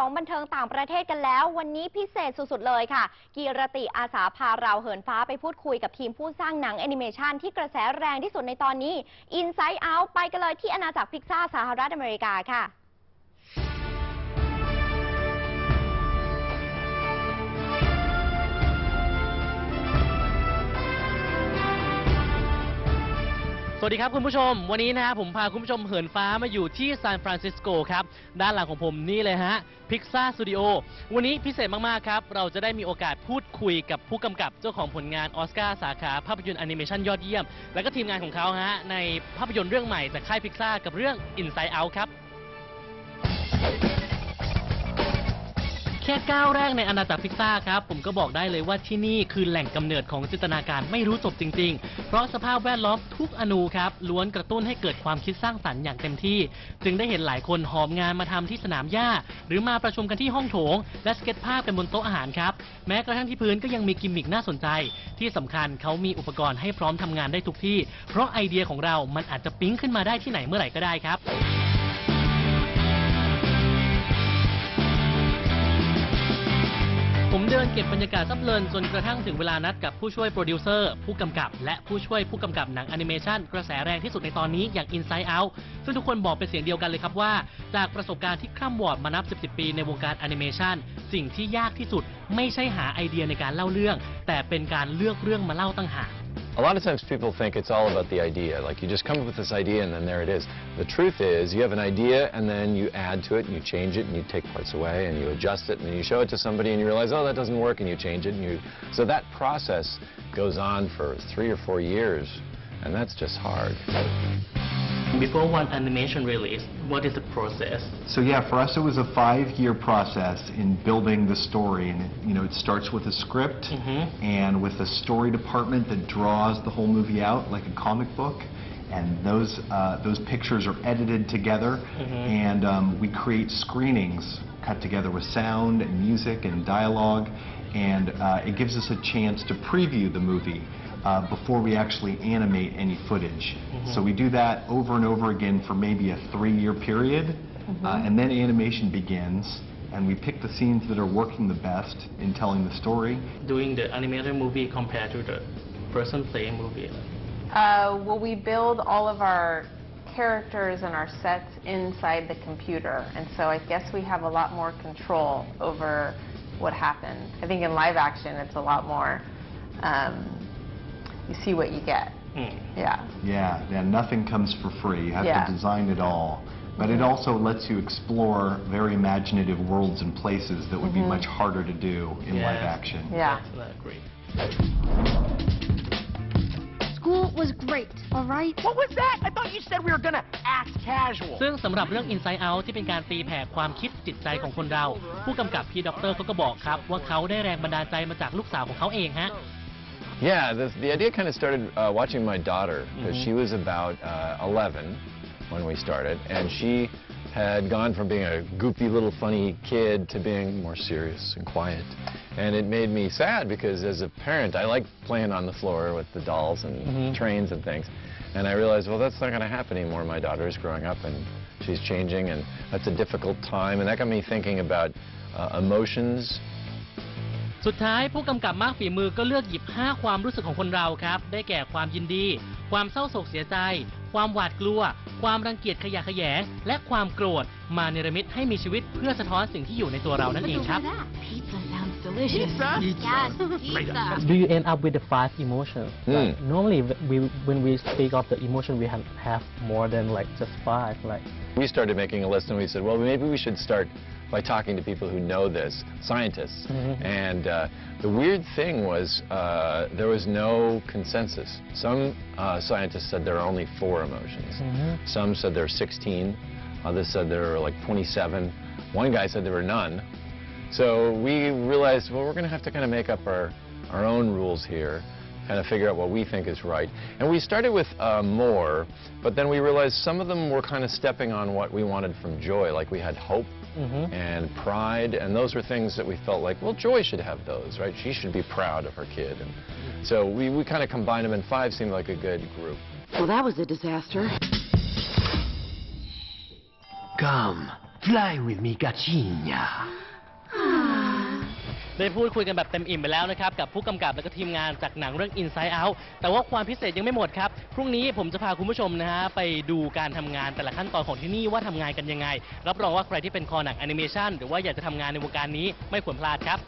ของบันเทิงต่างประเทศกันแล้ว วันนี้พิเศษสุด ๆ เลยค่ะ กีรติอาสาพาเราเหินฟ้าไปพูดคุยกับทีมผู้สร้างหนังแอนิเมชันที่กระแสแรงที่สุดในตอนนี้ Inside Out ไปกันเลยที่อาณาจักรพิกซ่าสหรัฐอเมริกาค่ะ สวัสดีครับคุณผู้ชม วันนี้นะฮะผมพาคุณผู้ชมเหินฟ้ามาอยู่ที่ซานฟรานซิสโกครับ ด้านหลังของผมนี่เลยฮะพิกซ่าสตูดิโอวันนี้พิเศษมาก ๆ ครับ เราจะได้มีโอกาสพูดคุยกับผู้กำกับเจ้าของผลงานออสการ์สาขาภาพยนตร์แอนิเมชันยอดเยี่ยม และก็ทีมงานของเขาฮะในภาพยนตร์เรื่องใหม่จากค่ายพิกซ่ากับเรื่อง Inside Out ครับ แค่ก้าวแรกในอาณาจักรพิกซ่าครับ ผมก็บอกได้เลยว่าที่นี่คือแหล่งกำเนิดของจินตนาการไม่รู้จบจริง ๆ เพราะสภาพแวดล้อมทุกอนูครับล้วนกระตุ้นให้เกิดความคิดสร้างสรรค์อย่างเต็มที่ จึงได้เห็นหลายคนหอบงานมาทำที่สนามหญ้า หรือมาประชุมกันที่ห้องโถง และสเก็ตภาพกันบนโต๊ะอาหารครับ แม้กระทั่งที่พื้นก็ยังมีกิมมิกน่าสนใจ ที่สำคัญเขามีอุปกรณ์ให้พร้อมทำงานได้ทุกที่ เพราะไอเดียของเรามันอาจจะปิ๊งขึ้นมาได้ที่ไหนเมื่อไหร่ก็ได้ครับ ผมเดินเก็บบรรยากาศซับเพลินจนกระทั่งถึงเวลานัดกับผู้ช่วยโปรดิวเซอร์ ผู้กำกับ และผู้ช่วยผู้กำกับหนังแอนิเมชันกระแสแรงที่สุดในตอนนี้อย่าง Inside Out ซึ่งทุกคนบอกเป็นเสียงเดียวกันเลยครับว่า จากประสบการณ์ที่คร่ำวอดมานับ10 ปีในวงการแอนิเมชันสิ่งที่ยากที่สุด ไม่ใช่หาไอเดียในการเล่าเรื่อง แต่เป็นการเลือกเรื่องมาเล่าตั้งหาก A lot of times people think it's all about the idea. Like you just come up with this idea and then there it is. The truth is you have an idea and then you add to it and you change it and you take parts away and you adjust it and then you show it to somebody and you realize, oh, that doesn't work and you change it and you... So that process goes on for three or four years and that's just hard. Before one animation release what is the process So yeah, for us it was a five-year process in building the story, and it, you know it starts with a script Mhm. and with a story department that draws the whole movie out like a comic book, and those uh, those pictures are edited together, Mhm. and um, we create screenings cut together with sound and music and dialogue, and uh, it gives us a chance to preview the movie. Uh, before we actually animate any footage. So we do that over and over again for maybe a three-year period, uh, and then animation begins, and we pick the scenes that are working the best in telling the story. doing the animated movie compared to the person playing movie Uh, well, we build all of our characters and our sets inside the computer, and so I guess we have a lot more control over what happened. I think in live action, it's a lot more. Um, you see what you get. อืม Yeah. Yeah, yeah, nothing comes for free. You have Yeah. to design it all. But it also lets you explore very imaginative worlds and places that would be much harder to do in live action. Yeah. That's great School was great, all right? What was that? I thought you said we were gonna act casual. ซึ่งสำหรับเรื่อง Inside Out ที่เป็นการตีแผ่ความคิดจิตใจของคนเรา ผู้กำกับพี่ด็อกเตอร์เขาก็บอกครับ ว่าเขาได้แรงบันดาลใจมาจากลูกสาวของเขาเองฮะ Yeah, the, the idea kind of started uh, watching my daughter because Mhm. she was about uh, 11 when we started, and she had gone from being a goofy little funny kid to being more serious and quiet. And it made me sad because as a parent, I like playing on the floor with the dolls and Mhm. trains and things. And I realized, well, that's not going to happen anymore. My daughter is growing up and she's changing, and that's a difficult time. And that got me thinking about uh, emotions สุดท้ายผู้กำกับมากฝีมือก็เลือกหยิบ 5 ความรู้สึกของคนเราครับ ได้แก่ความยินดี ความเศร้าโศกเสียใจ ความหวาดกลัว ความรังเกียจขยะแขยง และความโกรธ มาเนรมิตให้มีชีวิตเพื่อสะท้อนสิ่งที่อยู่ในตัวเรานั่นเองครับ Pizza sounds delicious. Pizza? Yes, pizza. do you end up with the five emotions? Like, Mm. normally, w- we, when we speak of the emotion, we have, have more than like just five. Like, We started making a list and we said, well, maybe we should start by talking to people who know this, scientists. Mhm. And uh, the weird thing was uh, there was no consensus. Some uh, scientists said there are only four emotions. Mhm. Some said there are 16. Others said there were like 27. One guy said there were none. So we realized, well, we're going to have to kind of make up our, our own rules here, kind of figure out what we think is right. And we started with uh, more, but then we realized some of them were kind of stepping on what we wanted from Joy, like we had hope Mhm. and pride, and those were things that we felt like, well, Joy should have those, right? She should be proud of her kid. And so we, we kind of combined them, and five seemed like a good group. Well, that was a disaster. Come, Fly with me, Gachinha. ได้พูดคุยกันแบบเต็มอิ่มไปแล้วนะครับกับผู้กำกับและก็ทีมงานจากหนังเรื่อง Inside Out แต่ว่าความพิเศษยังไม่หมดครับ พรุ่งนี้ผมจะพาคุณผู้ชมนะฮะไปดูการทำงานแต่ละขั้นตอนของที่นี่ว่าทำงานกันยังไง รับรองว่าใครที่เป็นคอหนังแอนิเมชันหรือว่าอยากจะทำงานในวงการนี้ไม่ควรพลาดครับ